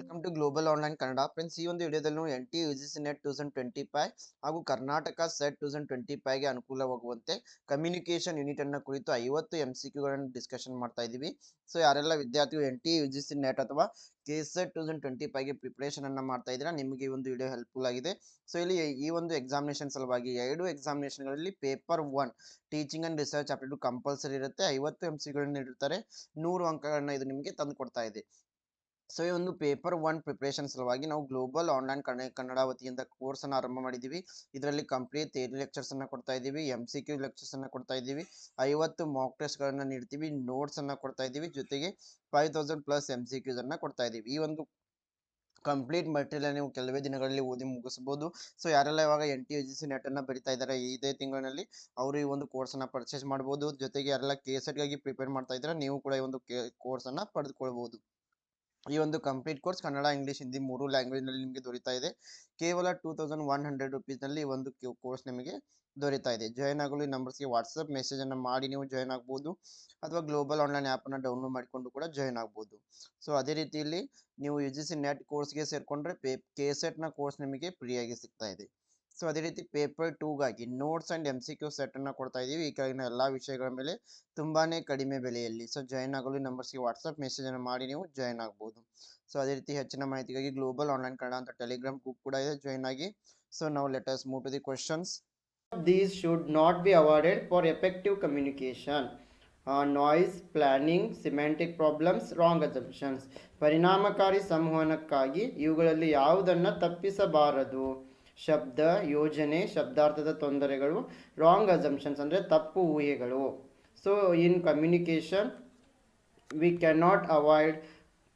Welcome to global online Kannada friends ಈ ಒಂದು ವಿಡಿಯೋದಲ್ಲಿ ನಾವು N T U G C net thousand twenty five ಹಾಗೂ ಕರ್ನಾಟಕ ಸೆಟ್ ಟೂಸೆಂಡ್ ಟ್ವೆಂಟಿ ಫೈವ್ಗೆ ಅನುಕೂಲವಾಗುವಂತೆ ಕಮ್ಯುನಿಕೇಷನ್ ಯೂನಿಟ್ ಅನ್ನು ಕುರಿತು ಐವತ್ತು ಎಂ ಸಿ ಕ್ಯೂಗಳನ್ನು ಡಿಸ್ಕಷನ್ ಮಾಡ್ತಾ ಇದ್ದೀವಿ ಸೊ ಯಾರೆಲ್ಲ ವಿದ್ಯಾರ್ಥಿಗಳು N T U G C net ಅಥವಾ ಕೆ ಸೆಟ್ ಟೂಸೆಂಡ್ ಟ್ವೆಂಟಿ ಫೈವ್ಗೆ ಪ್ರಿಪ್ರೇಷನ್ ಅನ್ನು ಮಾಡ್ತಾ ಇದ್ದೀರಾ ನಿಮಗೆ ಈ ಒಂದು ವಿಡಿಯೋ ಹೆಲ್ಪ್ಫುಲ್ ಆಗಿದೆ ಸೊ ಇಲ್ಲಿ ಈ ಒಂದು ಎಕ್ಸಾಮಿನೇಷನ್ ಸಲುವಾಗಿ ಎರಡು ಎಕ್ಸಾಮಿನೇಷನ್ಗಳಲ್ಲಿ paper one teaching and research update compulsory ಇರುತ್ತೆ ಐವತ್ತು ಎಂ ಗಳನ್ನ ಇಡ್ತಾರೆ ನೂರು ಅಂಕಗಳನ್ನ ಇದು ನಿಮಗೆ ತಂದು ಕೊಡ್ತಾ ಇದೆ ಸೊ ಈ ಒಂದು ಪೇಪರ್ ಒನ್ ಪ್ರಿಪ್ರೇಷನ್ ಸಲುವಾಗಿ ನಾವು ಗ್ಲೋಬಲ್ ಆನ್ಲೈನ್ ಕನ್ನಡ ವತಿಯಿಂದ ಕೋರ್ಸ್ ಆರಂಭ ಮಾಡಿದ್ದೀವಿ ಇದರಲ್ಲಿ ಕಂಪ್ಲೀಟ್ ಥಿಯರಿ ಲೆಕ್ಚರ್ಸ್ ಅನ್ನು ಕೊಡ್ತಾ ಇದ್ದೀವಿ ಎಮ್ ಸಿ ಕ್ಯೂ ಲೆಕ್ಚರ್ಸ್ ಅನ್ನು ಕೊಡ್ತಾ ಇದ್ದೀವಿ ಐವತ್ತು ಮಾಕ್ ಟೆಸ್ಟ್ಗಳನ್ನು ನೀಡ್ತೀವಿ ನೋಟ್ಸ್ ಅನ್ನು ಕೊಡ್ತಾ ಇದ್ದೀವಿ ಜೊತೆಗೆ five thousand plus M C Qs ಅನ್ನು ಕೊಡ್ತಾ ಇದ್ದೀವಿ ಈ ಒಂದು ಕಂಪ್ಲೀಟ್ ಮಟೀರಿಯಲ್ ನೀವು ಕೆಲವೇ ದಿನಗಳಲ್ಲಿ ಓದಿ ಮುಗಿಸ್ಬೋದು ಸೊ ಯಾರೆಲ್ಲ ಇವಾಗ N T U G C ನೆಟನ್ನು ಬರಿತಾ ಇದ್ದಾರೆ ಇದೇ ತಿಂಗಳಲ್ಲಿ ಅವರು ಈ ಒಂದು ಕೋರ್ಸನ್ನು ಪರ್ಚೇಸ್ ಮಾಡ್ಬೋದು ಜೊತೆಗೆ ಯಾರೆಲ್ಲ ಕೆ ಎಸ್ ಎಡ್ಗಾಗಿ ಪ್ರಿಪೇರ್ ಮಾಡ್ತಾ ಇದ್ದಾರೆ ನೀವು ಕೂಡ ಈ ಒಂದು ಕೋರ್ಸನ್ನು ಪಡೆದುಕೊಳ್ಬೋದು ಈ ಒಂದು complete course Kannada English Hindi ಮೂರು ಲ್ಯಾಂಗ್ವೇಜ್ ನಲ್ಲಿ ನಿಮಗೆ ದೊರೀತಾ ಇದೆ ಕೇವಲ two thousand one hundred rupees ಈ ಒಂದು ಕೋರ್ಸ್ ನಿಮಗೆ ದೊರೀತಾ ಇದೆ ಜಾಯ್ನ್ ಆಗಲು ಈ ನಂಬರ್ಸ್ಗೆ ವಾಟ್ಸಪ್ ಅನ್ನು ಮಾಡಿ ನೀವು ಜಾಯ್ನ್ ಆಗ್ಬೋದು ಅಥವಾ ಗ್ಲೋಬಲ್ ಆನ್ಲೈನ್ ಅನ್ನು ಡೌನ್ಲೋಡ್ ಮಾಡಿಕೊಂಡು ಕೂಡ ಜಾಯ್ನ್ ಆಗ್ಬೋದು ಸೊ ಅದೇ ರೀತಿಯಲ್ಲಿ ನೀವು ಯು ಜಿ ಸಿ ನೆಟ್ ಕೋರ್ಸ್ಗೆ ಸೇರಿಕೊಂಡ್ರೆ ಪೇ ಕೆ ಸೆಟ್ನ ಕೋರ್ಸ್ ನಿಮಗೆ ಫ್ರೀಯಾಗಿ ಸಿಗ್ತಾ ಇದೆ ಸೊ ಅದೇ ರೀತಿ paper ಟೂಗಾಗಿ notes and M C Q ಸೆಟನ್ನು ಕೊಡ್ತಾ ಇದ್ದೀವಿ ಈ ಕೆಳಗಿನ ಎಲ್ಲ ವಿಷಯಗಳ ಮೇಲೆ ತುಂಬಾ ಕಡಿಮೆ ಬೆಲೆಯಲ್ಲಿ ಸೊ ಜಾಯ್ನ್ ಆಗಲು ನಂಬರ್ಸ್ಗೆ ವಾಟ್ಸಪ್ ಮೆಸೇಜನ್ನು ಮಾಡಿ ನೀವು ಜಾಯ್ನ್ ಆಗ್ಬೋದು ಸೊ ಅದೇ ರೀತಿ ಹೆಚ್ಚಿನ ಮಾಹಿತಿಗಾಗಿ ಗ್ಲೋಬಲ್ ಆನ್ಲೈನ್ ಕನ್ನಡ ಅಂತ ಟೆಲಿಗ್ರಾಮ್ ಗ್ರೂಪ್ ಕೂಡ ಇದೆ ಜಾಯ್ನ್ ಆಗಿ ಸೊ ನಾವು let's move to the questions these should not be awarded for effective communication noise planning planning, problems wrong wrong ಪರಿಣಾಮಕಾರಿ ಸಂವಹನಕ್ಕಾಗಿ ಇವುಗಳಲ್ಲಿ ಯಾವುದನ್ನು ತಪ್ಪಿಸಬಾರದು ಶಬ್ದ ಯೋಜನೆ ಶಬ್ದಾರ್ಥದ ತೊಂದರೆಗಳು ರಾಂಗ್ ಅಸಂಪ್ಷನ್ಸ್ ಅಂದರೆ ತಪ್ಪು ಊಹೆಗಳು so in communication we can not avoid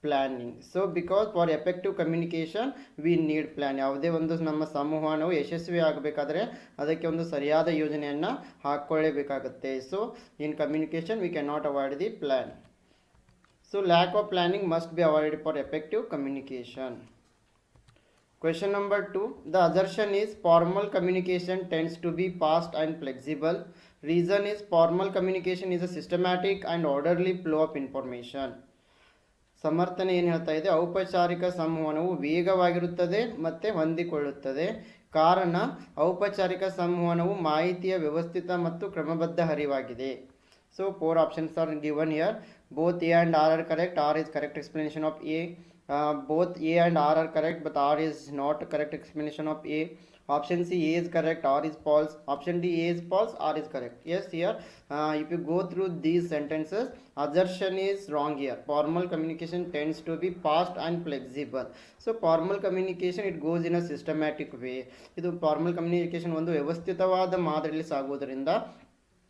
planning so because for effective communication we need plan ಯಾವುದೇ ಒಂದು ನಮ್ಮ ಸಂವಹನವು ಯಶಸ್ವಿ ಆಗಬೇಕಾದರೆ ಅದಕ್ಕೆ ಒಂದು ಸರಿಯಾದ ಯೋಜನೆಯನ್ನು ಹಾಕ್ಕೊಳ್ಳೇಬೇಕಾಗುತ್ತೆ so in communication we can not avoid the plan so lack of planning must be avoid for effective communication Question number 2. The assertion is formal communication tends to be fast and flexible. Reason is formal communication is a systematic and orderly flow of information. ಸಮರ್ಥನೆ ಏನು ಹೇಳ್ತಾ ಇದೆ ಔಪಚಾರಿಕ ಸಂವಹನವು ವೇಗವಾಗಿರುತ್ತದೆ ಮತ್ತು ಹೊಂದಿಕೊಳ್ಳುತ್ತದೆ ಕಾರಣ ಔಪಚಾರಿಕ ಸಂವಹನವು ಮಾಹಿತಿಯ ವ್ಯವಸ್ಥಿತ ಮತ್ತು ಕ್ರಮಬದ್ಧ ಹರಿವಾಗಿದೆ so four options are given here both A and R are correct R is correct explanation of A both A and R are correct, but R is not correct explanation of A. Option C, A is correct, R is false. Option D, A is false, R is correct. Yes, here, uh, if you go through these sentences, assertion is wrong here. Formal communication tends to be fast and flexible. So, formal communication, it goes in a systematic way. ಇದು formal communication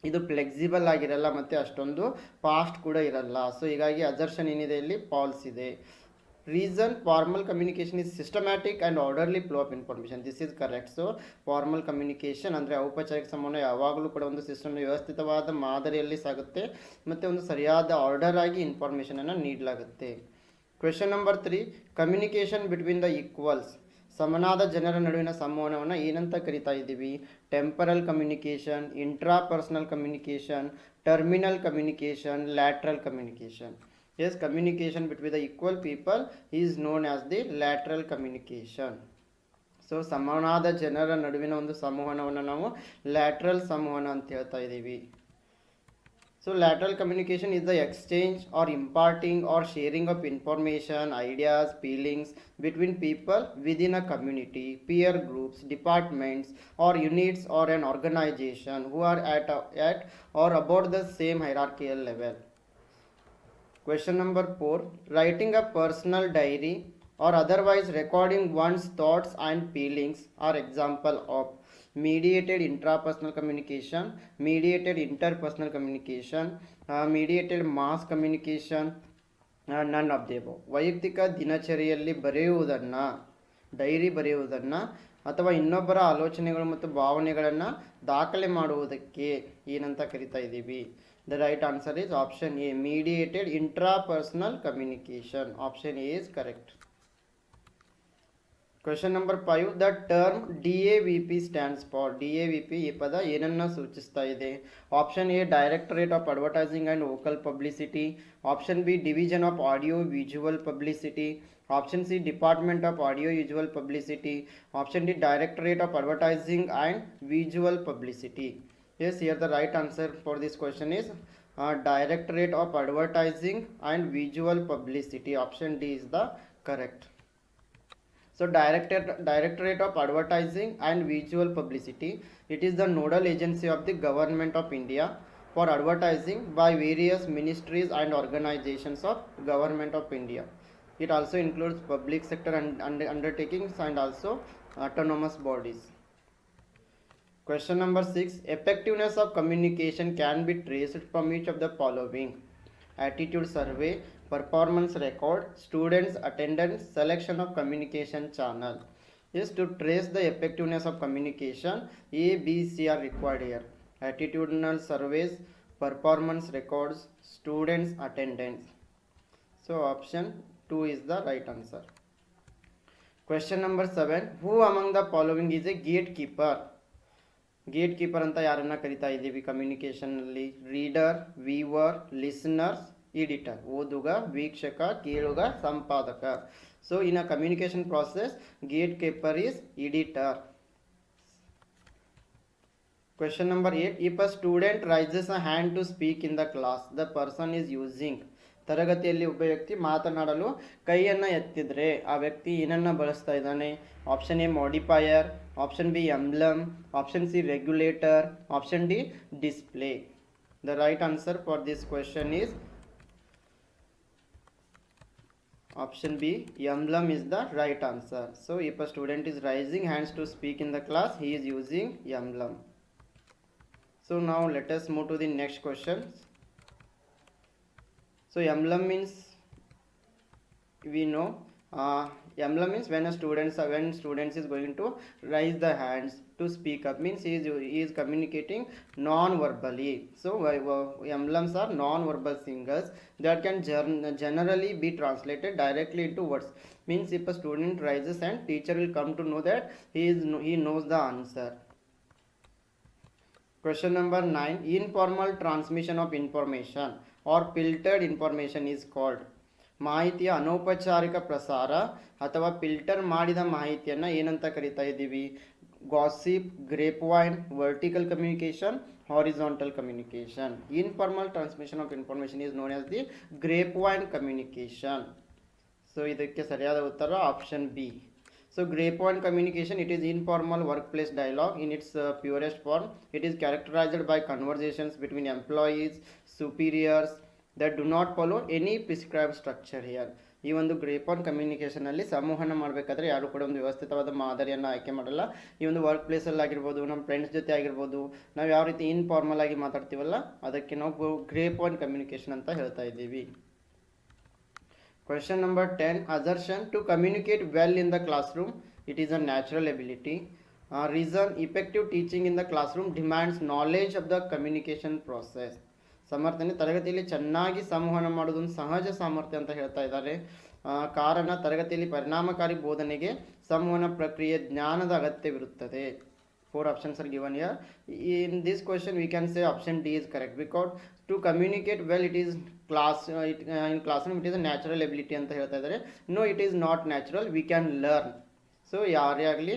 ಇದು flexible ಆಗಿರಲ್ಲ ಮತ್ತು ಅಷ್ಟೊಂದು fast ಕೂಡ ಇರಲ್ಲ so ಹೀಗಾಗಿ assertion ಏನಿದೆ ಇಲ್ಲಿ ಪಾಲ್ಸ್ ಇದೆ reason formal communication is systematic and orderly flow of information this is correct so formal communication ಅಂದರೆ ಔಪಚಾರಿಕ ಸಂವಹನ ಯಾವಾಗಲೂ ಕೂಡ ಒಂದು ಸಿಸ್ಟಮ್ನ ವ್ಯವಸ್ಥಿತವಾದ ಮಾದರಿಯಲ್ಲಿ ಸಾಗುತ್ತೆ ಮತ್ತು ಒಂದು ಸರಿಯಾದ ಆರ್ಡರ್ ಆಗಿ ಇನ್ಫಾರ್ಮೇಷನನ್ನು ನೀಡಲಾಗುತ್ತೆ question number three communication between the equals ಸಮನಾದ ಜನರ ನಡುವಿನ ಸಂವಹನವನ್ನು ಏನಂತ ಕರಿತಾ ಇದ್ದೀವಿ temporal communication intra communication terminal communication lateral communication yes communication between the equal people is known as the lateral communication so the samanada genera naduvina ondu samuhanavanna namu lateral samuhana ant helta idivi so lateral communication is the exchange or imparting or sharing of information ideas feelings between people within a community peer groups departments or units or an organization who are at at or about the same hierarchical level question number four writing a personal diary or otherwise recording one's thoughts and feelings are example of mediated intrapersonal communication mediated inter personal communication mediated mass communication none of the above ವೈಯಕ್ತಿಕ ದಿನಚರಿಯಲ್ಲಿ ಬರೆಯುವುದನ್ನು dairy ಬರೆಯುವುದನ್ನು ಅಥವಾ ಇನ್ನೊಬ್ಬರ ಆಲೋಚನೆಗಳು ಮತ್ತು ಭಾವನೆಗಳನ್ನು ದಾಖಲೆ ಮಾಡುವುದಕ್ಕೆ ಏನಂತ ಕರಿತಾ ಇದ್ದೀವಿ the right answer is option A mediated intrapersonal communication option A is correct question number five the term D A V P stand for D A V P यह पद ऐन सूचिता है option A directorate of advertising and vocal publicity option B division of audio visual publicity option C department of audio visual publicity option D directorate of advertising and visual publicity yes here the right answer for this question is uh, directorate of advertising and visual publicity option d is the correct so directorate, directorate of advertising and visual publicity it is the nodal agency of the government of india for advertising by various ministries and organizations of government of india it also includes public sector and undertakings and also autonomous bodies Question number 6. Effectiveness of communication can be traced from each of the following. Attitude survey, performance record, students attendance, selection of communication channel. Is to trace the effectiveness of communication, A, B, C are required here. Attitudinal surveys, performance records, students attendance. So option 2 is the right answer. Question number 7. Who among the following is a gatekeeper? Gatekeeper ಅಂತ ಯಾರನ್ನ ಕರಿತಾ ಇದ್ದೀವಿ ಕಮ್ಯುನಿಕೇಷನ್ನಲ್ಲಿ reader viewer listeners editor ಓದುಗ ವೀಕ್ಷಕ ಕೇಳುಗ ಸಂಪಾದಕ so in a communication process gatekeeper is editor question number eight If a student raises a hand to speak in the class the person is using ತರಗತಿಯಲ್ಲಿ ಒಬ್ಬ ವ್ಯಕ್ತಿ ಮಾತನಾಡಲು ಕೈಯನ್ನು ಎತ್ತಿದರೆ ಆ ವ್ಯಕ್ತಿ ಏನನ್ನು ಬಳಸ್ತಾ ಇದ್ದಾನೆ option A modifier option B emblem option C regulator option D display the right answer for this question is option B emblem is the right answer so if student is raising hands to speak in the class he is using emblem so ನಾವು let us to the next next So emblem means we know uh, emblem means when a student, when students is going to raise the hands to speak up means he is, he is communicating non-verbally so uh, emblems are non-verbal signals that can generally be translated directly into words means if a student rises and teacher will come to know that he is he knows the answer question number 9 informal transmission of information or filtered information is called ಮಾಹಿತಿಯ ಅನೌಪಚಾರಿಕ ಪ್ರಸಾರ ಅಥವಾ filter ಮಾಡಿದ ಮಾಹಿತಿಯನ್ನು ಏನಂತ ಕರಿತಾ ಇದ್ದೀವಿ gossip grapevine vertical communication horizontal communication informal transmission of information is known as the grapevine communication so ಇದಕ್ಕೆ ಸರಿಯಾದ ಉತ್ತರ option B so grapevine communication it is informal workplace dialogue in its purest form it is characterised by conversations between employees superiors that do not follow any prescribe structure here ಈ ಒಂದು grape on ಕಮ್ಯುನಿಕೇಷನಲ್ಲಿ ಸಂವಹನ ಮಾಡಬೇಕಾದ್ರೆ ಯಾರು ಕೂಡ ಒಂದು ವ್ಯವಸ್ಥಿತವಾದ ಮಾದರಿಯನ್ನು ಆಯ್ಕೆ ಮಾಡಲ್ಲ ಈ ಒಂದು ವರ್ಕ್ ಪ್ಲೇಸಲ್ಲಿ ಆಗಿರ್ಬೋದು ನಮ್ಮ ಫ್ರೆಂಡ್ಸ್ ಜೊತೆ ಆಗಿರ್ಬೋದು ನಾವು ಯಾವ ರೀತಿ ಇನ್ಫಾರ್ಮಲ್ ಆಗಿ ಮಾತಾಡ್ತೀವಲ್ಲ ಅದಕ್ಕೆ ನಾವು ಗ್ರೇಪ್ ಆನ್ ಕಮ್ಯುನಿಕೇಷನ್ ಅಂತ ಹೇಳ್ತಾ ಇದ್ದೀವಿ question number ten assertion to communicate well in the classroom it is a natural ability reason effective teaching in the classroom demands knowledge of the communication process ಸಮರ್ಥನೆ ತರಗತಿಯಲ್ಲಿ ಚೆನ್ನಾಗಿ ಸಂವಹನ ಮಾಡೋದೊಂದು ಸಹಜ ಸಾಮರ್ಥ್ಯ ಅಂತ ಹೇಳ್ತಾ ಇದ್ದಾರೆ ಕಾರಣ ತರಗತಿಯಲ್ಲಿ ಪರಿಣಾಮಕಾರಿ ಬೋಧನೆಗೆ ಸಂವಹನ ಪ್ರಕ್ರಿಯೆ ಜ್ಞಾನದ ಅಗತ್ಯವಿರುತ್ತದೆ four options are given here in this question we can say option D is correct because to communicate well it is class it in classroom it is natural ability ಅಂತ ಹೇಳ್ತಾ ಇದ್ದಾರೆ no it is not natural we can learn so ಯಾರೇ ಆಗಲಿ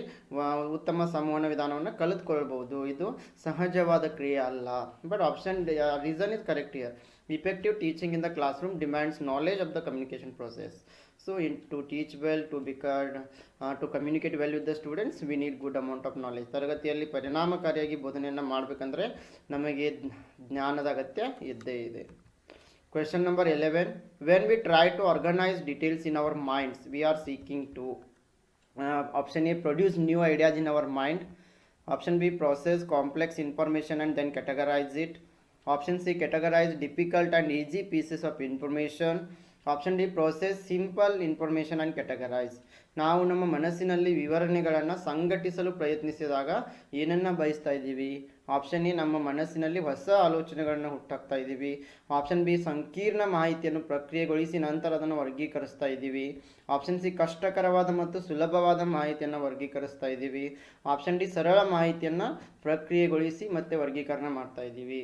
ಉತ್ತಮ ಸಂವಹನ ವಿಧಾನವನ್ನು ಕಲಿತ್ಕೊಳ್ಬೋದು ಇದು ಸಹಜವಾದ ಕ್ರಿಯೆ ಅಲ್ಲ but option reason is correct here effective teaching in the classroom demands knowledge of the communication process so in to teach well to be good to communicate well with the students we need good amount of knowledge ತರಗತಿಯಲ್ಲಿ ಪರಿಣಾಮಕಾರಿಯಾಗಿ ಬೋಧನೆಯನ್ನು ಮಾಡಬೇಕಂದ್ರೆ ನಮಗೆ ಜ್ಞಾನದ ಅಗತ್ಯ ಇದ್ದೇ ಇದೆ question number eleven when we try to organise details in our minds we are seeking to Uh, option A, produce new ideas in our mind. Option B, process complex information and then categorize it. Option C, categorize difficult and easy pieces of information. Option D, process simple information and categorize. ನಾವು ನಮ್ಮ ಮನಸ್ಸಿನಲ್ಲಿ ವಿವರಣೆಗಳನ್ನು ಸಂಘಟಿಸಲು ಪ್ರಯತ್ನಿಸಿದಾಗ ಏನನ್ನ ಬಯಸ್ತಾ ಇದ್ದೀವಿ option A ನಮ್ಮ ಮನಸ್ಸಿನಲ್ಲಿ ಹೊಸ ಆಲೋಚನೆಗಳನ್ನು ಹುಟ್ಟಾಕ್ತಾ ಇದ್ದೀವಿ ಆಪ್ಷನ್ ಬಿ ಸಂಕೀರ್ಣ ಮಾಹಿತಿಯನ್ನು ಪ್ರಕ್ರಿಯೆಗೊಳಿಸಿ ನಂತರ ಅದನ್ನು ವರ್ಗೀಕರಿಸ್ತಾ ಇದ್ದೀವಿ ಆಪ್ಷನ್ ಸಿ ಕಷ್ಟಕರವಾದ ಮತ್ತು ಸುಲಭವಾದ ಮಾಹಿತಿಯನ್ನು ವರ್ಗೀಕರಿಸ್ತಾ ಇದ್ದೀವಿ ಆಪ್ಷನ್ ಡಿ ಸರಳ ಮಾಹಿತಿಯನ್ನು ಪ್ರಕ್ರಿಯೆಗೊಳಿಸಿ ಮತ್ತು ವರ್ಗೀಕರಣ ಮಾಡ್ತಾ ಇದ್ದೀವಿ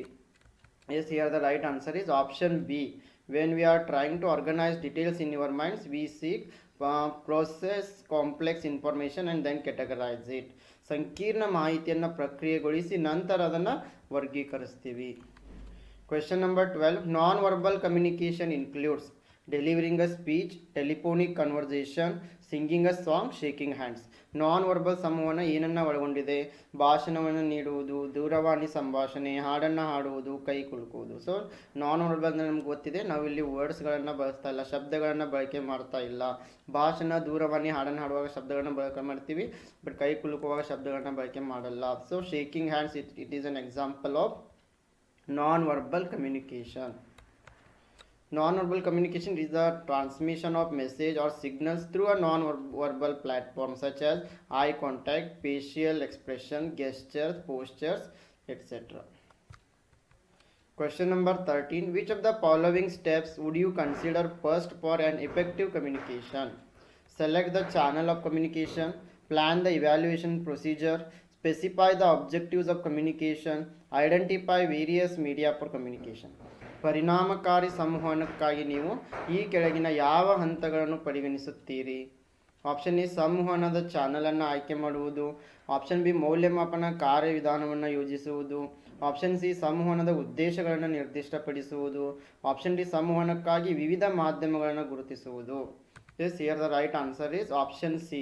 yes here the right answer is option B when we are trying to organise details in your minds we seek process complex information and then categorise it ಸಂಕೀರ್ಣ ಮಾಹಿತಿಯನ್ನು ಪ್ರಕ್ರಿಯೆಗೊಳಿಸಿ ನಂತರ ಅದನ್ನು ವರ್ಗೀಕರಿಸ್ತೀವಿ question number twelve non verbal communication includes delivering a speech telephonic conversation singing a song shaking hands non verbal ಸಮೂಹನ ಏನನ್ನ ಒಳಗೊಂಡಿದೆ ಭಾಷಣವನ್ನು ನೀಡುವುದು ದೂರವಾಣಿ ಸಂಭಾಷಣೆ ಹಾಡನ್ನು ಹಾಡುವುದು ಕೈ ಕುಲುಕುವುದು ಸೊ ನಾನ್ ವರ್ಬಲ್ ಅಂದರೆ ನಮ್ಗೆ ಗೊತ್ತಿದೆ ನಾವಿಲ್ಲಿ ವರ್ಡ್ಸ್ಗಳನ್ನು ಬಳಸ್ತಾ ಇಲ್ಲ ಶಬ್ದಗಳನ್ನು ಬಳಕೆ ಮಾಡ್ತಾ ಇಲ್ಲ ಭಾಷಣ ದೂರವಾಣಿ ಹಾಡನ್ನು ಹಾಡುವಾಗ ಶಬ್ದಗಳನ್ನು ಬಳಕೆ ಮಾಡ್ತೀವಿ ಬಟ್ ಕೈ ಕುಲುಕುವಾಗ ಶಬ್ದಗಳನ್ನು ಬಳಕೆ ಮಾಡಲ್ಲ so shaking hands it it is an example of non verbal communication Non-verbal communication is the transmission of message or signals through a non-verbal platform such as eye contact, facial expression, gestures, postures, etc. Question number 13. Which of the following steps would you consider first for an effective communication? Select the channel of communication, plan the evaluation procedure, specify the objectives of communication, identify various media for communication. ಪರಿಣಾಮಕಾರಿ ಸಂವಹನಕ್ಕಾಗಿ ನೀವು ಈ ಕೆಳಗಿನ ಯಾವ ಹಂತಗಳನ್ನು ಪರಿಗಣಿಸುತ್ತೀರಿ option A ಸಂವಹನದ ಚಾನಲನ್ನು ಆಯ್ಕೆ ಮಾಡುವುದು ಆಪ್ಷನ್ ಬಿ ಮೌಲ್ಯಮಾಪನ ಕಾರ್ಯವಿಧಾನವನ್ನು ಯೋಜಿಸುವುದು ಆಪ್ಷನ್ ಸಿ ಸಂವಹನದ ಉದ್ದೇಶಗಳನ್ನು ನಿರ್ದಿಷ್ಟಪಡಿಸುವುದು ಆಪ್ಷನ್ ಡಿ ಸಂವಹನಕ್ಕಾಗಿ ವಿವಿಧ ಮಾಧ್ಯಮಗಳನ್ನು ಗುರುತಿಸುವುದು yes here the right answer is option C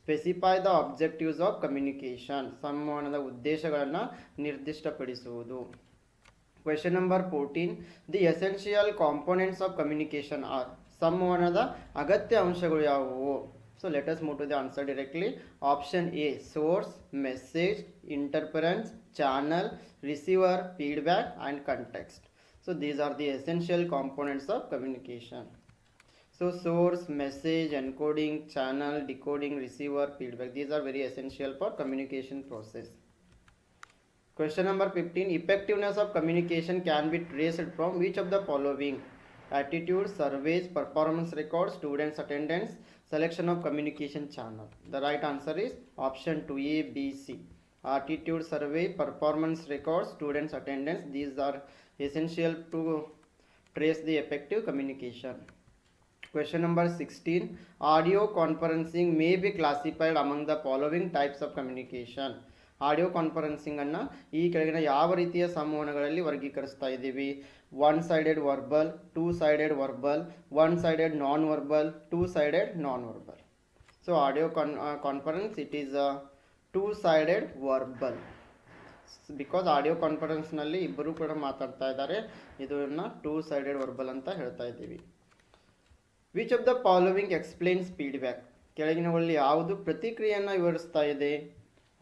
specify the objectives of communication ಸಂವಹನದ ಉದ್ದೇಶಗಳನ್ನು ನಿರ್ದಿಷ್ಟಪಡಿಸುವುದು question number fourteen the essential components of communication are समन अगत्य अंश so let move to the answer directly option A source message interference channel receiver feedback and context so these are the essential components of communication so source message encoding channel decoding receiver feedback these are very essential for communication process Question number 15. Effectiveness of communication can be traced from which of the following? Attitude, surveys, performance records, students' attendance, selection of communication channel. The right answer is option 2 A, B, C. Attitude survey, performance records, students' attendance. These are essential to trace the effective communication. Question number 16. Audio conferencing may be classified among the following types of communication audio ಕಾನ್ಫರೆನ್ಸಿಂಗನ್ನು ಈ ಕೆಳಗಿನ ಯಾವ ರೀತಿಯ ಸಂವಹನಗಳಲ್ಲಿ ವರ್ಗೀಕರಿಸ್ತಾ ಇದ್ದೀವಿ one sided verbal two sided verbal one sided non verbal two sided non verbal so audio con conference it is a two sided verbal because audio ಕಾನ್ಫರೆನ್ಸ್ನಲ್ಲಿ ಇಬ್ಬರು ಕೂಡ ಮಾತಾಡ್ತಾ ಇದ್ದಾರೆ ಇದನ್ನು ಟೂ ಸೈಡೆಡ್ ವರ್ಬಲ್ ಅಂತ ಹೇಳ್ತಾ ಇದ್ದೀವಿ which of the following explains feedback ಕೆಳಗಿನವಳ್ಳಿ ಯಾವುದು ಪ್ರತಿಕ್ರಿಯೆಯನ್ನು ವಿವರಿಸ್ತಾ ಇದೆ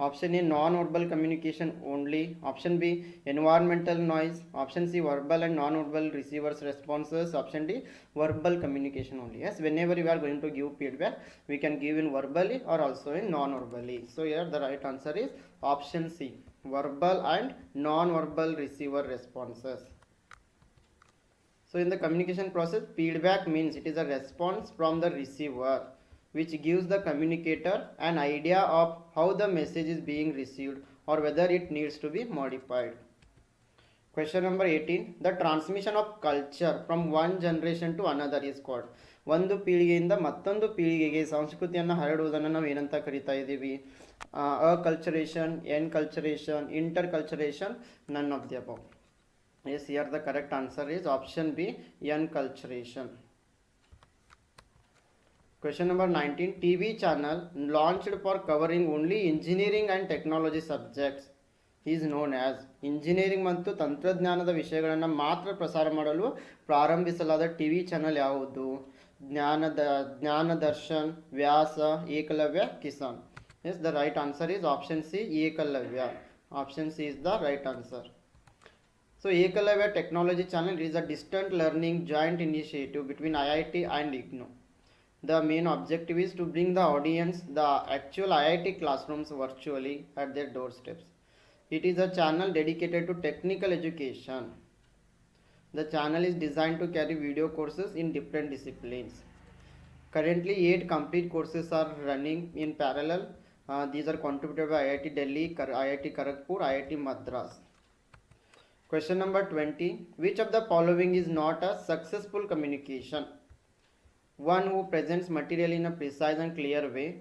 option A non-verbal communication only, option B environmental noise, option C verbal and non-verbal receivers responses, option D verbal communication only. Yes, whenever you are going to give feedback, we can give in verbally or also in non-verbally. So here the right answer is option C verbal and non-verbal receiver responses. So in the communication process, feedback means it is a response from the receiver. which gives the communicator an idea of how the message is being received or whether it needs to be modified. Question number 18. The transmission of culture from one generation to another is called. ಒಂದು ಪೀಳಿಗೆಯಿಂದ ಮತ್ತೊಂದು ಪೀಳಿಗೆಗೆ ಸಂಸ್ಕೃತಿಯನ್ನು ಹರಡುವುದನ್ನು ನಾವು ಏನಂತ ಕರಿತಾ ಇದ್ದೀವಿ ಅ ಕಲ್ಚರೇಷನ್ N culturation inter culturation none of the above so here the correct answer is option B enculturation number nineteen T V channel launched for covering only engineering and technology subjects is known as engineering ಮತ್ತು ತಂತ್ರಜ್ಞಾನದ ವಿಷಯಗಳನ್ನು ಮಾತ್ರ ಪ್ರಸಾರ ಮಾಡಲು ಪ್ರಾರಂಭಿಸಲಾದ T V channel ಯಾವುದು ಜ್ಞಾನದ Gyandarshan Vyas Eklavya Kisan so the right answer is option C Eklavya option C is the right answer so Eklavya technology channel is a distant learning joint initiative between I I T and IGNOU The main objective is to bring the audience the actual IIT classrooms virtually at their doorsteps. It is a channel dedicated to technical education. The channel is designed to carry video courses in different disciplines. Currently, 8 complete courses are running in parallel. Uh, these are contributed by IIT Delhi, IIT Kharagpur, IIT Madras. Question number 20. Which of the following is not a successful communication? one who presents material in a precise and clear way,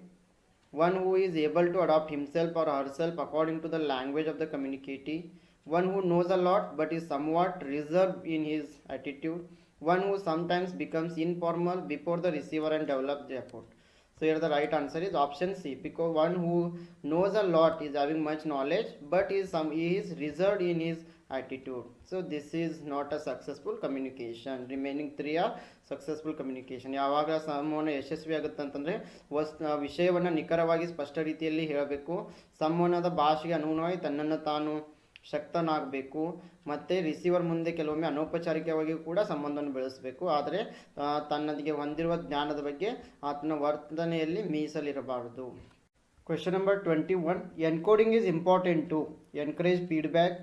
one who is able to adapt himself or herself according to the language of the community, one who knows a lot but is somewhat reserved in his attitude, one who sometimes becomes informal before the receiver and develops the effort. So here the right answer is option C because one who knows a lot is having much knowledge but is some he is reserved in his attitude so this is not a successful communication remaining three are successful communication ಯಾವಾಗ ಸಂವಹನ ಯಶಸ್ವಿ ಆಗುತ್ತೆ ಅಂತಂದರೆ ವಸ್ ವಿಷಯವನ್ನು ನಿಖರವಾಗಿ ಸ್ಪಷ್ಟ ರೀತಿಯಲ್ಲಿ ಹೇಳಬೇಕು ಸಂವಹನದ ಭಾಷೆಗೆ ಅನುಗುಣವಾಗಿ ತನ್ನನ್ನು ತಾನು ಶಕ್ತನಾಗಬೇಕು ಮತ್ತು ರಿಸೀವರ್ ಮುಂದೆ ಕೆಲವೊಮ್ಮೆ ಅನೌಪಚಾರಿಕವಾಗಿಯೂ ಕೂಡ ಸಂಬಂಧವನ್ನು ಬೆಳೆಸಬೇಕು ಆದರೆ ತನ್ನದಿಗೆ ಹೊಂದಿರುವ ಜ್ಞಾನದ ಬಗ್ಗೆ ಆತನ ವರ್ತನೆಯಲ್ಲಿ ಮೀಸಲಿರಬಾರದು question number twenty one encoding is important to encourage feedback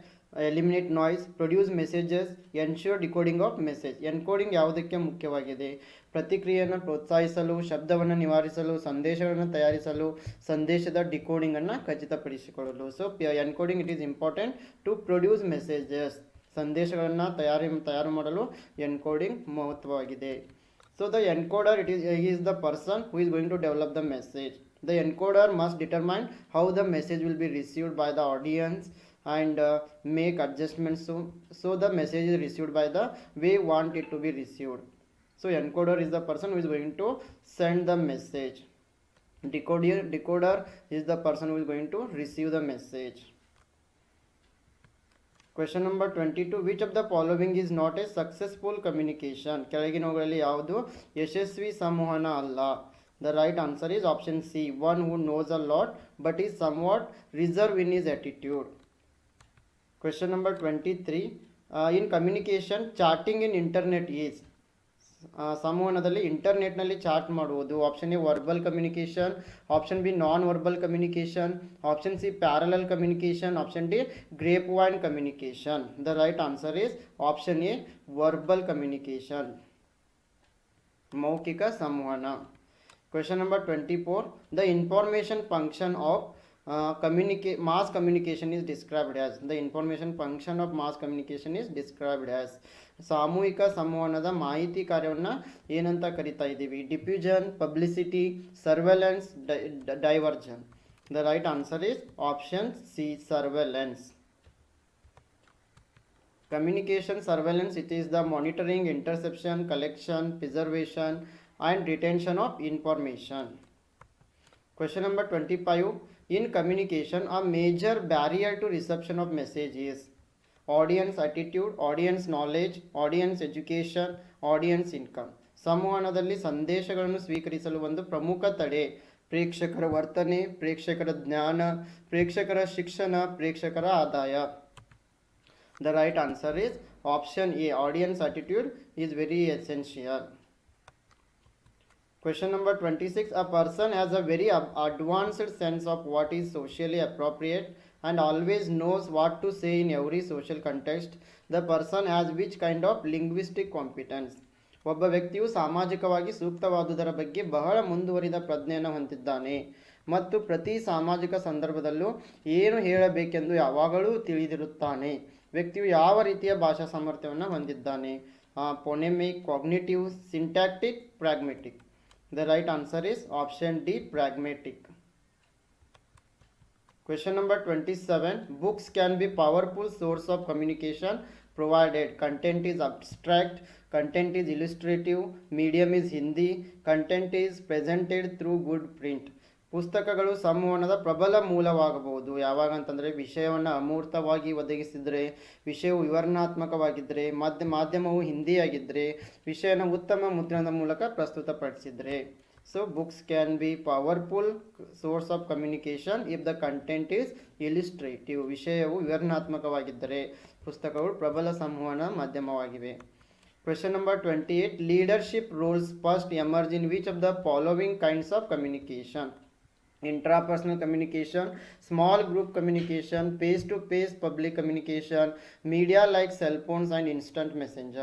eliminate noise produce messages ensure decoding of message encoding ಯಾವುದಕ್ಕೆ ಮುಖ್ಯವಾಗಿದೆ ಪ್ರತಿಕ್ರಿಯೆಯನ್ನು ಪ್ರೋತ್ಸಾಹಿಸಲು ಶಬ್ದವನ್ನು ನಿವಾರಿಸಲು ಸಂದೇಶಗಳನ್ನು ತಯಾರಿಸಲು ಸಂದೇಶದ ಡಿಕೋಡಿಂಗನ್ನು ಖಚಿತಪಡಿಸಿಕೊಳ್ಳಲು so encoding it is important to produce messages ಸಂದೇಶಗಳನ್ನು ತಯಾರಿ ತಯಾರು ಮಾಡಲು encoding ಮಹತ್ವವಾಗಿದೆ so the encoder it is is the person who is going to develop the message the encoder must determine how the message will be received by the audience and uh, make adjustments so, so the message is received by the way you want it to be received. So encoder is the person who is going to send the message. Decoder decoder is the person who is going to receive the message. Question number twenty two which of the following is not a successful communication ಕೆಳಗಿನವುಗಳಲ್ಲಿ ಯಾವುದು ಯಶಸ್ವಿ ಸಂವಹನ ಅಲ್ಲ the right answer is option C one who knows a lot but is somewhat reserve in his attitude question number twenty three in communication chatting in internet is ಸಂವಹನದಲ್ಲಿ ಇಂಟರ್ನೆಟ್ನಲ್ಲಿ chat ಮಾಡುವುದು option A verbal communication option B non verbal communication option C parallel communication option D grape wine communication the right answer is option A verbal communication ಮೌಖಿಕ ಸಂವಹನ question number twenty four the information function of communicate mass communication is described as the information function of mass communication is described as ಸಾಮೂಹಿಕ ಸಂವಹನದ ಮಾಹಿತಿಕಾರ್ಯವನ್ನು ಏನಂತ ಕರಿತಾ ಇದ್ದೀವಿ diffusion publicity surveillance diversion the right answer is option C surveillance communication surveillance it is the monitoring interception collection preservation and retention of information question number 25 in communication a major barrier to reception of messages audience attitude audience knowledge audience education audience income someone other li sandesha gano sweekari salu vandu pramuka tade prekshakara vartane prekshakara jnana prekshakara shikshana prekshakara adaya the right answer is option a audience attitude is very essential Question number 26. A person has a very advanced sense of what is socially appropriate and always knows what to say in every social context. The person has which kind of linguistic competence? ಒಬ್ಬ ವ್ಯಕ್ತಿಯು ಸಾಮಾಜಿಕವಾಗಿ ಸೂಕ್ತವಾದುದರ ಬಗ್ಗೆ ಬಹಳ ಮುಂದುವರಿದ ಪ್ರಜ್ಞೆಯನ್ನು ಹೊಂದಿದ್ದಾನೆ ಮತ್ತು ಪ್ರತಿ ಸಾಮಾಜಿಕ ಸಂದರ್ಭದಲ್ಲೂ ಏನು ಹೇಳಬೇಕೆಂದು ಯಾವಾಗಲೂ ತಿಳಿದಿರುತ್ತಾನೆ ವ್ಯಕ್ತಿಯು ಯಾವ ರೀತಿಯ ಭಾಷಾ ಸಾಮರ್ಥ್ಯವನ್ನು ಹೊಂದಿದ್ದಾನೆ phonemic cognitive syntactic pragmatic The right answer is option D pragmatic. Question number 27. Books can be powerful source of communication provided content is abstract, content is illustrative, medium is Hindi, content is presented through good print. ಪುಸ್ತಕಗಳು ಸಂವಹನದ ಪ್ರಬಲ ಮೂಲವಾಗಬಹುದು ಯಾವಾಗ ಅಂತಂದರೆ ವಿಷಯವನ್ನು ಅಮೂರ್ತವಾಗಿ ಒದಗಿಸಿದರೆ ವಿಷಯವು ವಿವರಣಾತ್ಮಕವಾಗಿದ್ದರೆ ಮಾಧ್ಯ ಮಾಧ್ಯಮವು ಹಿಂದಿಯಾಗಿದ್ದರೆ ವಿಷಯನ ಉತ್ತಮ ಮುದ್ರಣದ ಮೂಲಕ ಪ್ರಸ್ತುತಪಡಿಸಿದರೆ so books can be powerful source of communication if the content is illustrative ವಿಷಯವು ವಿವರಣಾತ್ಮಕವಾಗಿದ್ದರೆ ಪುಸ್ತಕಗಳು ಪ್ರಬಲ ಸಂವಹನ ಮಾಧ್ಯಮವಾಗಿವೆ question number twenty eight leadership rules first emerge in which of the following kinds of communication intrapersonal communication small group communication face to face public communication media like cellphones and instant instant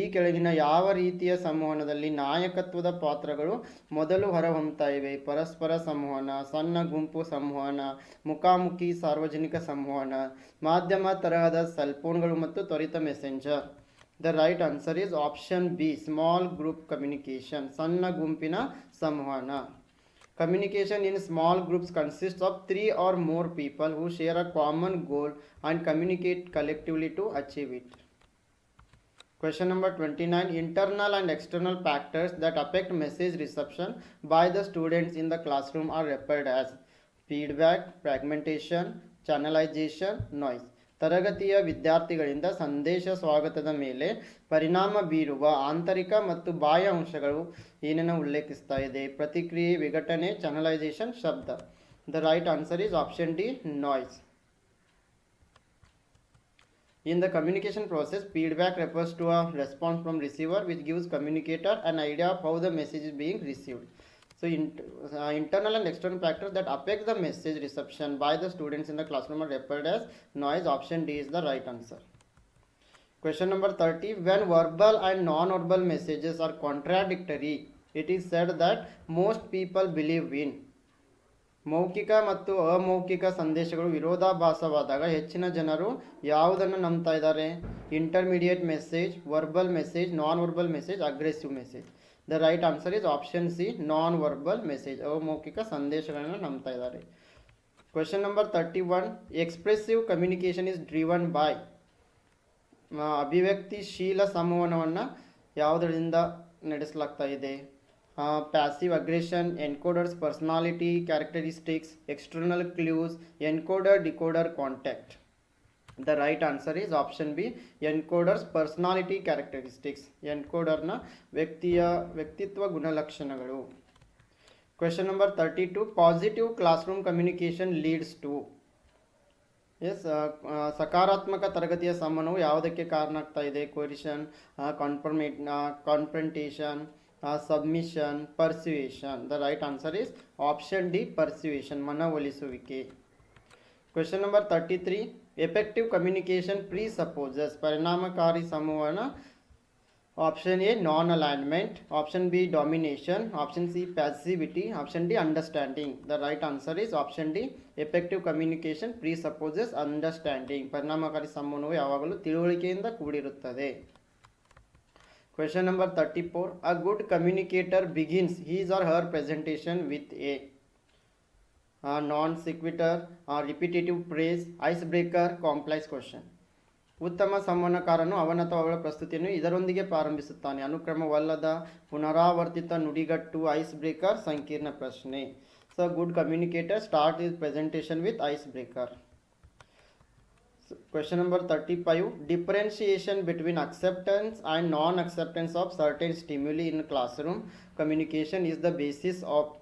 ಈ ಕೆಳಗಿನ ಯಾವ ರೀತಿಯ ಸಂವಹನದಲ್ಲಿ ನಾಯಕತ್ವದ ಪಾತ್ರಗಳು ಮೊದಲು ಹೊರಹೊಮ್ತಾ ಇವೆ ಪರಸ್ಪರ ಸಂವಹನ ಸಣ್ಣ ಗುಂಪು ಸಂವಹನ ಮುಖಾಮುಖಿ ಸಾರ್ವಜನಿಕ ಸಂವಹನ ಮಾಧ್ಯಮ ತರಹದ ಸೆಲ್ಫೋನ್ಗಳು ಮತ್ತು ತ್ವರಿತ messenger the right answer is option B small group communication ಸಣ್ಣ ಗುಂಪಿನ ಸಂವಹನ Communication in small groups consists of three or more people who share a common goal and communicate collectively to achieve it. Question number 29 Internal and external factors that affect message reception by the students in the classroom are referred as feedback, fragmentation, channelization noise ತರಗತಿಯ ವಿದ್ಯಾರ್ಥಿಗಳಿಂದ ಸಂದೇಶ ಸ್ವಾಗತದ ಮೇಲೆ ಪರಿಣಾಮ ಬೀರುವ ಆಂತರಿಕ ಮತ್ತು ಬಾಹ್ಯ ಅಂಶಗಳು ಏನನ್ನು ಉಲ್ಲೇಖಿಸ್ತಾ ಇದೆ ಪ್ರತಿಕ್ರಿಯೆ ವಿಘಟನೆ ಚಾನಲೈಸೇಷನ್ ಶಬ್ದ the right answer is option D noise In the communication process, feedback refers to a response from receiver which gives communicator an idea of how the message is being received. So, in, uh, internal and external factors that affect the message reception by the students in the classroom are referred as noise. Option D is the right answer. Question number 30. When verbal and non-verbal messages are contradictory, it is said that most people believe in ಮೌಖಿಕ ಮತ್ತು ಅಮೌಖಿಕ ಸಂದೇಶಗಳು ವಿರೋಧಾಭಾಸವಾದಾಗ ಹೆಚ್ಚಿನ ಜನರು ಯಾವುದನ್ನು ನಂಬ್ತಾ ಇದ್ದಾರೆ intermediate message verbal message non verbal message aggressive message the right answer is option C non verbal message ಅಮೌಖಿಕ ಸಂದೇಶಗಳನ್ನು ನಂಬ್ತಾ ಇದ್ದಾರೆ question number thirty one expressive communication is driven by ಅಭಿವ್ಯಕ್ತಿಶೀಲ ಸಂವಹನವನ್ನು ಯಾವುದರಿಂದ ನಡೆಸಲಾಗ್ತಾ ಇದೆ passive aggression encoders personality characteristics external clues encoder decoder contact the right answer is option B encoders personality characteristics ಎನ್ಕೋಡರ್ನ ವ್ಯಕ್ತಿಯ ವ್ಯಕ್ತಿತ್ವ ಗುಣಲಕ್ಷಣಗಳು question number thirty two positive classroom communication leads to S ಸಕಾರಾತ್ಮಕ ತರಗತಿಯ ಸಂಬಂಧವು ಯಾವುದಕ್ಕೆ ಕಾರಣ ಆಗ್ತಾ ಇದೆ coercion confirmate confrontation submission persuasion the right answer is option D persuasion ಮನವೊಲಿಸುವಿಕೆ question number thirty three effective communication presupposes ಪರಿಣಾಮಕಾರಿ ಸಮೂಹನ option A non alignment option B domination option C passivity option D understanding the right answer is option D effective communication presupposes understanding ಪರಿಣಾಮಕಾರಿ ಸಮೂಹವು ಯಾವಾಗಲೂ ತಿಳುವಳಿಕೆಯಿಂದ ಕೂಡಿರುತ್ತದೆ Question number 34. A good communicator begins his or her presentation with a, a non sequitur, a repetitive phrase, icebreaker, complex question. ಉತ್ತಮ ಸಂವಹನಕಾರನು ಅವನ ಅಥವಾ ಅವಳ ಪ್ರಸ್ತುತಿಯನ್ನು ಇದರೊಂದಿಗೆ ಪ್ರಾರಂಭಿಸುತ್ತಾನೆ ಅನುಕ್ರಮವಲ್ಲದ ಪುನರಾವರ್ತಿತ ನುಡಿಗಟ್ಟು ಐಸ್ ಬ್ರೇಕರ್ ಸಂಕೀರ್ಣ ಪ್ರಶ್ನೆ so good communicator start is presentation with ice breaker Question number 35 Differentiation between acceptance and non acceptance of certain stimuli in classroom. Communication is the basis of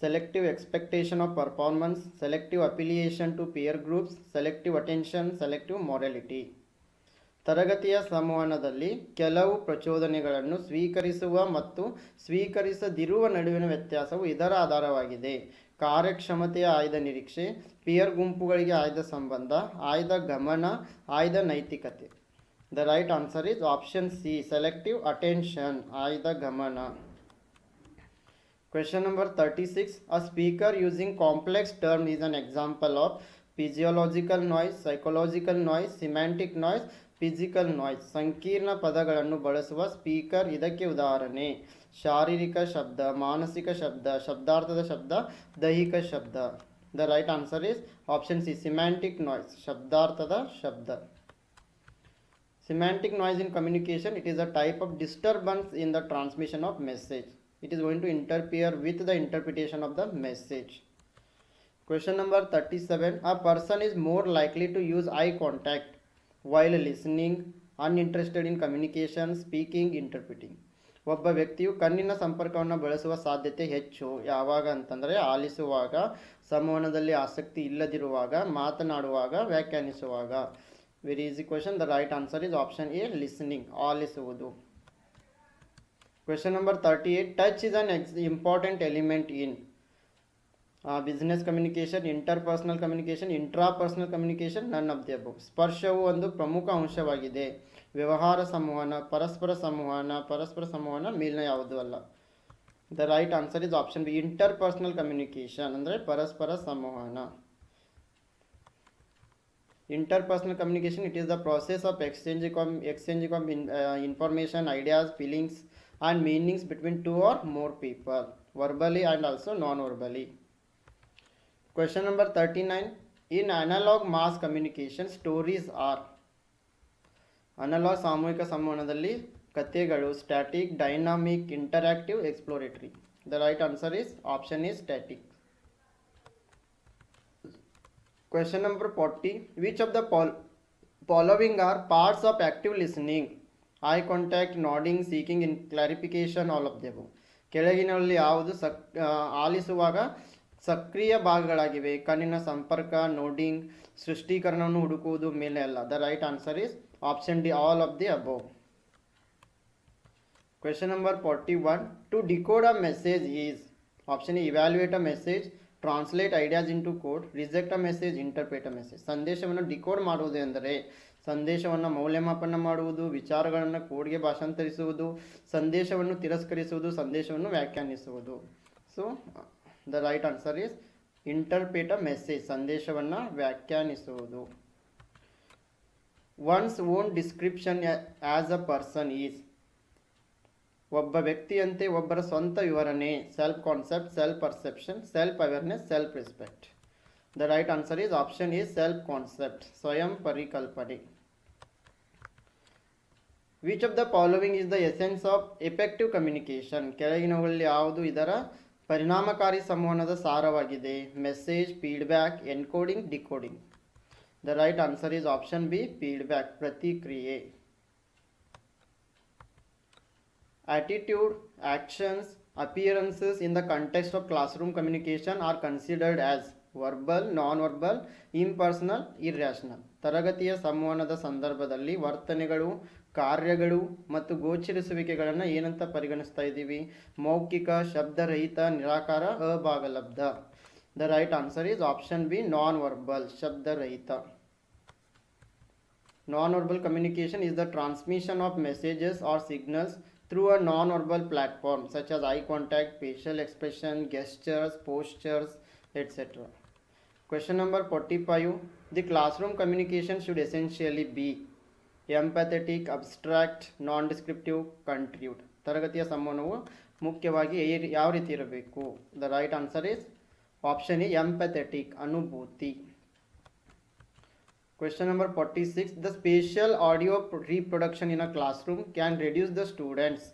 selective expectation of performance, selective affiliation to peer groups, selective attention, selective morality. ತರಗತಿಯ ಸಂವಹನದಲ್ಲಿ ಕೆಲವು ಪ್ರಚೋದನೆಗಳನ್ನು ಸ್ವೀಕರಿಸುವ ಮತ್ತು ಸ್ವೀಕರಿಸದಿರುವ ನಡುವಿನ ವ್ಯತ್ಯಾಸವು ಇದರ ಆಧಾರವಾಗಿದೆ ಕಾರ್ಯಕ್ಷಮತೆಯ ಆಯ್ದ ನಿರೀಕ್ಷೆ ಪಿಯರ್ ಗುಂಪುಗಳಿಗೆ ಆಯ್ದ ಸಂಬಂಧ ಆಯ್ದ ಗಮನ ಆಯ್ದ ನೈತಿಕತೆ the right answer is option C selective attention ಆಯ್ದ ಗಮನ question number thirty six a speaker using complex term is an example of physiological noise psychological noise semantic noise physical noise ಸಂಕೀರ್ಣ ಪದಗಳನ್ನು ಬಳಸುವ ಸ್ಪೀಕರ್ ಇದಕ್ಕೆ ಉದಾಹರಣೆ ಶಾರೀರಿಕ ಶಬ್ದ ಮಾನಸಿಕ ಶಬ್ದ ಶಬ್ದಾರ್ಥದ ಶಬ್ದ ದೈಹಿಕ ಶಬ್ದ the right answer is option C semantic noise ಶಬ್ದಾರ್ಥದ ಶಬ್ದ semantic noise in communication it is a type of disturbance in the transmission of message it is going to interfere with the interpretation of the message question number thirty seven a person is more likely to use eye contact while listening uninterested in communication speaking interpreting ಒಬ್ಬ ವ್ಯಕ್ತಿಯು ಕಣ್ಣಿನ ಸಂಪರ್ಕವನ್ನು ಬಳಸುವ ಸಾಧ್ಯತೆ ಹೆಚ್ಚು ಯಾವಾಗ ಅಂತಂದರೆ ಆಲಿಸುವಾಗ ಸಂವಹನದಲ್ಲಿ ಆಸಕ್ತಿ ಇಲ್ಲದಿರುವಾಗ ಮಾತನಾಡುವಾಗ ವ್ಯಾಖ್ಯಾನಿಸುವಾಗ very easy question the right answer is option A listening ಆಲಿಸುವುದು question number thirty eight touch is an ex important element in business communication interpersonal communication intra communication none of the ಸ್ಪರ್ಶವು ಒಂದು ಪ್ರಮುಖ ಅಂಶವಾಗಿದೆ ವ್ಯವಹಾರ ಸಂವಹನ ಪರಸ್ಪರ ಸಂವಹನ ಪರಸ್ಪರ ಸಂವಹನ ಮೇಲಿನ ಯಾವುದೂ ಅಲ್ಲ the right answer is option B interpersonal communication ಅಂದರೆ ಪರಸ್ಪರ ಸಂವಹನ interpersonal communication it is the process of exchange com exchanging of in information ideas feelings and meanings between two or more people verbally and also non verbally number thirty 39. In analog mass communication, stories are analog ಸಾಮೂಹಿಕ ಸಂವಹನದಲ್ಲಿ ಕಥೆಗಳು static dynamic interactive exploratory the right answer is option is static question number forty which of the Pal following are parts of active listening eye contact nodding seeking in clarification all of Devu ಕೆಳಗಿನಲ್ಲಿ ಯಾವುದು ಸಕ್ ಆಲಿಸುವಾಗ ಸಕ್ರಿಯ ಭಾಗಗಳಾಗಿವೆ ಕಣ್ಣಿನ ಸಂಪರ್ಕ nodding ಸೃಷ್ಟೀಕರಣವನ್ನು ಹುಡುಕುವುದು ಮೇಲೆ ಅಲ್ಲ the right answer is option D all of the above question number forty one to decode a message is option evaluate a message translate ideas into code reject a message interpret a message ಸಂದೇಶವನ್ನು decode ಮಾಡುವುದು ಎಂದರೆ ಸಂದೇಶವನ್ನು ಮೌಲ್ಯಮಾಪನ ಮಾಡುವುದು ವಿಚಾರಗಳನ್ನು ಕೋಡ್ಗೆ ಭಾಷಾಂತರಿಸುವುದು ಸಂದೇಶವನ್ನು ತಿರಸ್ಕರಿಸುವುದು ಸಂದೇಶವನ್ನು ವ್ಯಾಖ್ಯಾನಿಸುವುದು so the right answer is interpret a message ಸಂದೇಶವನ್ನು ವ್ಯಾಖ್ಯಾನಿಸುವುದು one's own description as a person is ಒಬ್ಬ ವ್ಯಕ್ತಿಯಂತೆ ಒಬ್ಬರ ಸ್ವಂತ ವಿವರಣೆ self concept self perception self awareness self respect the right answer is option is self concept ಸ್ವಯಂ ಪರಿಕಲ್ಪನೆ which of the following is the essence of effective communication ಕೆಳಗಿನವುಗಳಲ್ಲಿ ಯಾವುದು ಇದರ ಪರಿಣಾಮಕಾರಿ ಸಂವಹನದ ಸಾರವಾಗಿದೆ message feedback encoding decoding the right answer is option B feedback ಪ್ರತಿಕ್ರಿಯೆ attitude actions appearances in the context of classroom communication are considered as verbal non verbal impersonal irrational ತರಗತಿಯ ಸಂವಹನದ ಸಂದರ್ಭದಲ್ಲಿ ವರ್ತನೆಗಳು ಕಾರ್ಯಗಳು ಮತ್ತು ಗೋಚರಿಸುವಿಕೆಗಳನ್ನು ಏನಂತ ಪರಿಗಣಿಸ್ತಾ ಇದ್ದೀವಿ ಮೌಖಿಕ ಶಬ್ದರಹಿತ ನಿರಾಕಾರ ಅಭಾಗಲಬ್ಧ the right answer is option B non verbal ಶಬ್ದರಹಿತ non verbal communication is the transmission of messages or signals through a non verbal platform such as eye contact facial expression gestures posters etcetera question number forty five the classroom communication should essentially be Empathetic, empathetic abstract non descriptive contribute ತರಗತಿಯ ಸಂವಹನವು ಮುಖ್ಯವಾಗಿ ಯಾವ rithi ಇರಬೇಕು The right answer is, option A empathetic, anubhuti. Question number 46. The spatial audio reproduction in a classroom can reduce the students'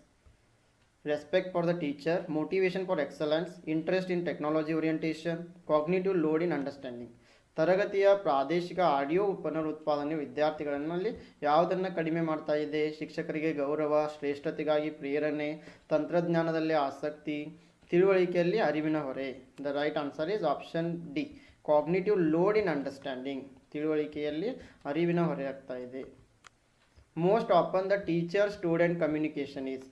respect for the teacher, motivation for excellence, interest in technology orientation, cognitive load in understanding. ತರಗತಿಯ ಪ್ರಾದೇಶಿಕ audio ಪುನರುತ್ಪಾದನೆ ವಿದ್ಯಾರ್ಥಿಗಳಲ್ಲಿ ಯಾವುದನ್ನು ಕಡಿಮೆ ಮಾಡ್ತಾ ಇದೆ ಶಿಕ್ಷಕರಿಗೆ ಗೌರವ ಶ್ರೇಷ್ಠತೆಗಾಗಿ ಪ್ರೇರಣೆ ತಂತ್ರಜ್ಞಾನದಲ್ಲಿ ಆಸಕ್ತಿ ತಿಳುವಳಿಕೆಯಲ್ಲಿ ಅರಿವಿನ ಹೊರೆ the right answer is option D cognitive load in understanding ತಿಳುವಳಿಕೆಯಲ್ಲಿ ಅರಿವಿನ ಹೊರೆ ಆಗ್ತಾ ಇದೆ most often the teacher student communication is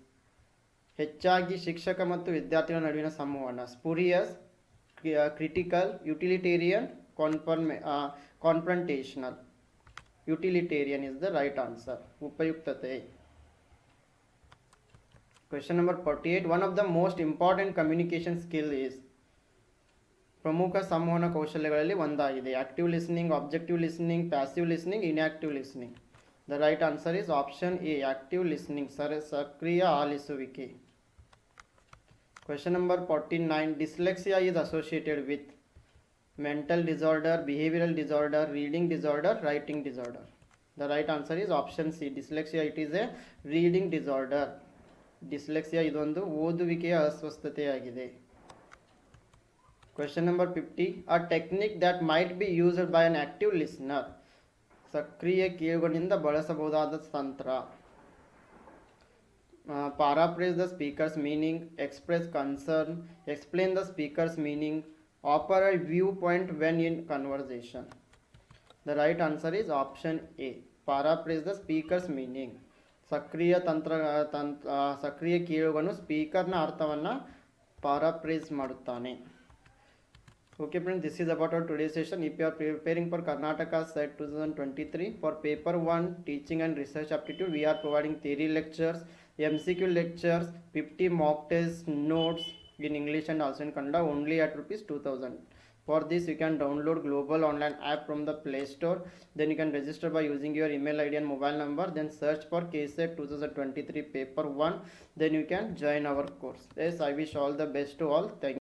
ಹೆಚ್ಚಾಗಿ ಶಿಕ್ಷಕ ಮತ್ತು ವಿದ್ಯಾರ್ಥಿಗಳ ನಡುವಿನ ಸಂವಹನ spurious critical utilitarian confirm confrontational utilitarian is the right answer उपयुक्तते question number forty eight one of the most important communication skill प्रमुख संवहन कौशल्यंदे active listening objective listening passive listening inactive listening the right answer is option A active listening sir सक्रिय आलिके question number forty nine dyslexia is associated with mental disorder, behavioral disorder, reading disorder, writing disorder. The right answer is option C. Dyslexia, it is a reading disorder. Dyslexia ಇದೊಂದು ಓದುವಿಕೆಯ ಅಸ್ವಸ್ಥತೆಯಾಗಿದೆ question number fifty a technique that might be used by an active listener ಸಕ್ರಿಯ ಕೇಳುಗಳಿಂದ ಬಳಸಬಹುದಾದ ತಂತ್ರ paraphrase the speaker's meaning express concern explain the speaker's meaning offer a viewpoint when in conversation. The right answer is option A. Paraphrase the speaker's meaning. ಸಕ್ರಿಯ ತಂತ್ರ ತಂತ್ರ ಆ, ಸಕ್ರಿಯ ಕೇಳುಗನು ಸ್ಪೀಕರ್ನ ಅರ್ಥವನ್ನು ಪಾರಾಪ್ರೇಸ್ ಮಾಡುತ್ತಾನೆ Okay friends, this is about our today's session. If you are preparing for Karnataka SET 2023 for paper 1 teaching and research aptitude, we are providing theory lectures, MCQ lectures, 50 mock tests, notes in English and also in Kannada only at rupees 2000. For this you can download global online app from the Play Store. Then you can register by using your email ID and mobile number. Then search for KSET 2023 paper 1. Then you can join our course. Yes, I wish all the best to all. Thank